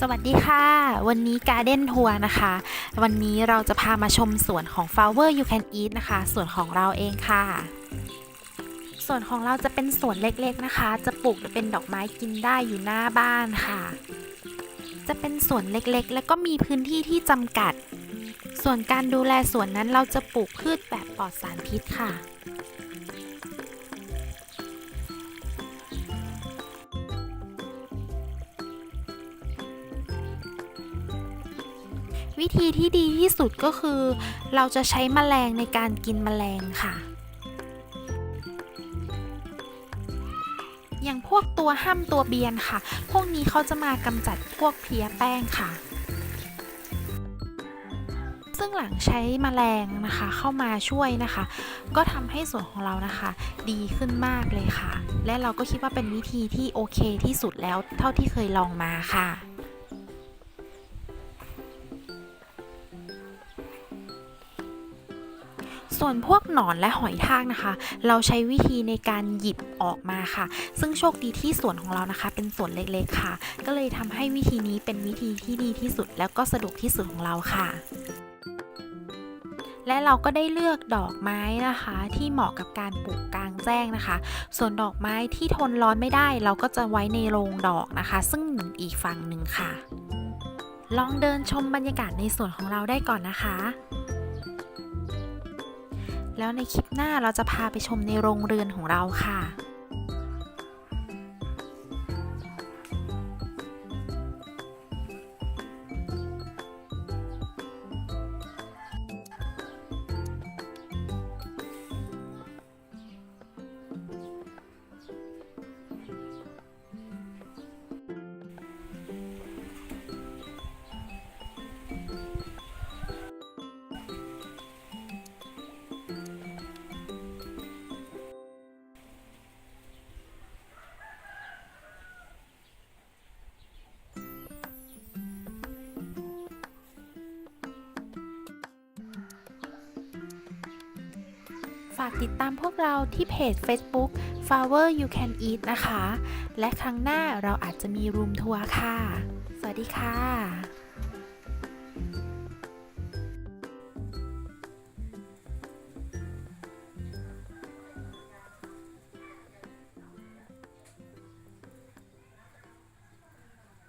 สวัสดีค่ะ วันนี้การ์เด้นทัวร์นะคะ วันนี้เราจะพามาชมสวนของ Flower You Can Eat นะคะสวนของเราเองค่ะสวนของเราจะเป็นสวนเล็กๆนะคะ จะปลูกเป็นดอกไม้กินได้อยู่หน้าบ้านค่ะ จะเป็นสวนเล็กๆ แล้วก็มีพื้นที่ที่จำกัด ส่วนการดูแลสวนนั้นเราจะปลูกพืชแบบปลอดสารพิษค่ะ วิธีที่ดีที่สุดก็คือ เราจะใช้แมลงในการกินแมลงค่ะ อย่างพวกตัวห้ามตัวเบียนค่ะ พวกนี้เขาจะมากำจัดพวกเพลียแป้งค่ะ ซึ่งหลังใช้แมลงนะคะ เข้ามาช่วยนะคะ ก็ทำให้สวนของเรานะคะ ดีขึ้นมากเลยค่ะ และเราก็คิดว่าเป็นวิธีที่โอเคที่สุดแล้วเท่าที่เคยลองมาค่ะ ส่วนพวกหนอนและหอยทากนะคะ เราใช้วิธีในการหยิบออกมาค่ะ ซึ่งโชคดีที่สวนของเรานะคะ เป็นสวนเล็กๆค่ะ ก็เลยทำให้วิธีนี้เป็นวิธีที่ดีที่สุด แล้วก็สะดวกที่สุดของเราค่ะและเราก็ได้เลือกดอกไม้นะคะ ที่เหมาะกับการปลูกกลางแจ้งนะคะ ส่วนดอกไม้ที่ทนร้อนไม่ได้ เราก็จะไว้ในโรงดอกนะคะ ซึ่งอยู่อีกฝั่งหนึ่งค่ะ ลองเดินชมบรรยากาศในสวนของเราได้ก่อนนะคะ แล้วในคลิปหน้าเราจะพาไปชมในโรงเรือนของเราค่ะ ฝากติดตามพวกเราที่เพจ Facebook Flower You Can Eat นะคะ และครั้งหน้าเราอาจจะมีรูมทัวร์ค่ะ สวัสดีค่ะ